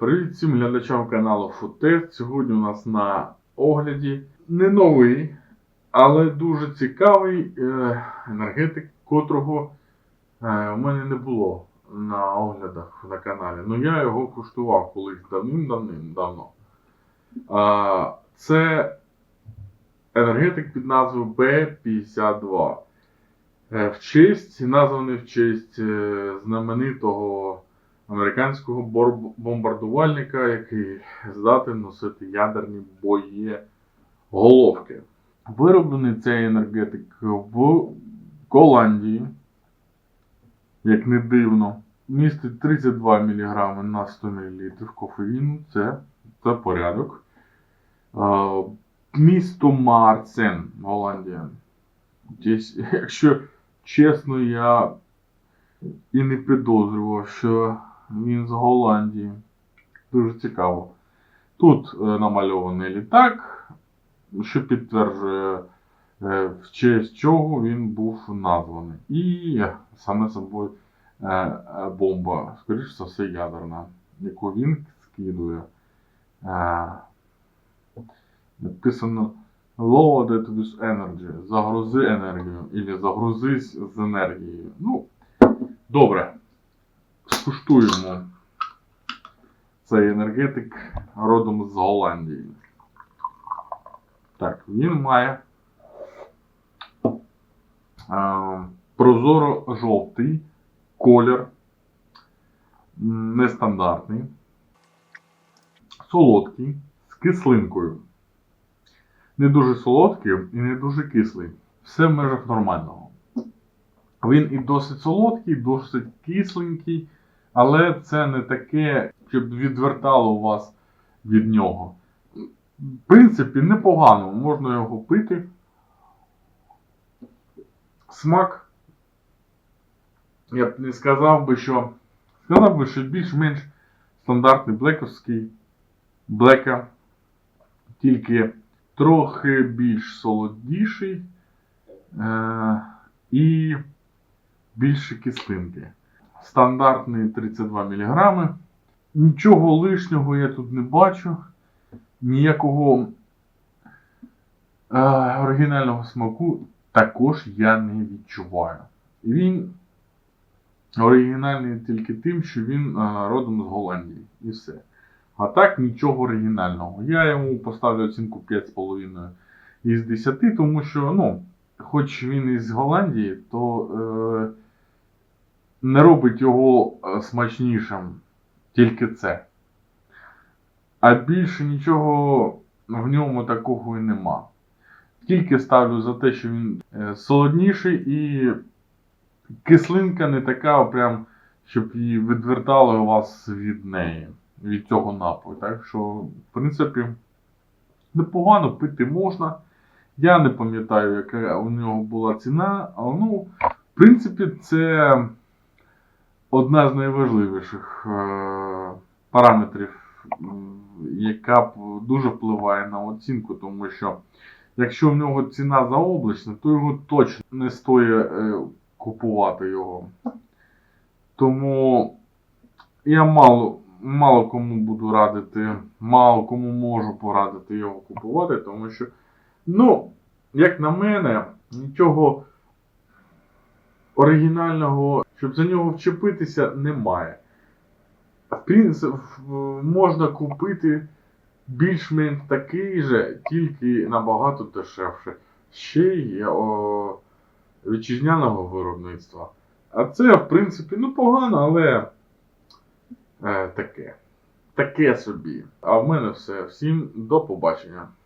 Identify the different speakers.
Speaker 1: Привіт всім глядачам каналу Футест. Сьогодні у нас на огляді не новий, але дуже цікавий е, енергетик, котрого е, у мене не було на оглядах на каналі. Ну я його куштував колись давним-давним давно. Це енергетик під назвою B52. Е, В честь, названий в честь знаменитого американського бомбардувальника, який здатен носити ядерні боєголовки. Вироблений цей енергетик в Голландії, як не дивно, містить 32 мг на 100 мл кофеїну. Це, це порядок. Місто Марцен, Голландія. Десь, якщо чесно, я і не підозрював, що він з Голландії. Дуже цікаво. Тут е, намальований літак, що підтверджує, е, в честь чого він був названий. І саме собою е, бомба, скоріш за все, ядерна, яку він скидує. Написано Loaded with energy. Загрузи енергію. Або загрузись з енергією. Ну, добре. Скуштуємо цей енергетик родом з Голландії. Так, він має е, прозоро-жовтий колір. Нестандартний. Солодкий, з кислинкою. Не дуже солодкий і не дуже кислий. Все в межах нормального. Він і досить солодкий, досить кисленький, але це не таке, щоб відвертало вас від нього. В принципі, непогано, можна його пити. Смак. Я б не сказав би, що. Сказав би, що більш-менш стандартний блековський блека, тільки трохи більш солодіший е- і більше кислинки. Стандартний 32 мг. Нічого лишнього я тут не бачу. Ніякого е, оригінального смаку також я не відчуваю. Він оригінальний тільки тим, що він е, родом з Голландії. І все. А так нічого оригінального. Я йому поставлю оцінку 5,5 із 10, тому що, ну, хоч він із Голландії, то е, не робить його е, смачнішим тільки це. А більше нічого в ньому такого і нема. Тільки ставлю за те, що він е, солодніший і кислинка не така, прям, щоб її відвертало вас від неї, від цього напою. Так що, в принципі, непогано пити можна. Я не пам'ятаю, яка у нього була ціна, але ну, в принципі, це одна з найважливіших е, параметрів, яка дуже впливає на оцінку, тому що якщо в нього ціна заоблачна, то його точно не стоїть е, купувати його. Тому я мало, мало кому буду радити, мало кому можу порадити його купувати, тому що, ну, як на мене, нічого оригінального, щоб за нього вчепитися, немає. В принципі, можна купити більш-менш такий же, тільки набагато дешевше. Ще й о, вітчизняного виробництва. А це, в принципі, ну погано, але е, таке. Таке собі. А в мене все. Всім до побачення.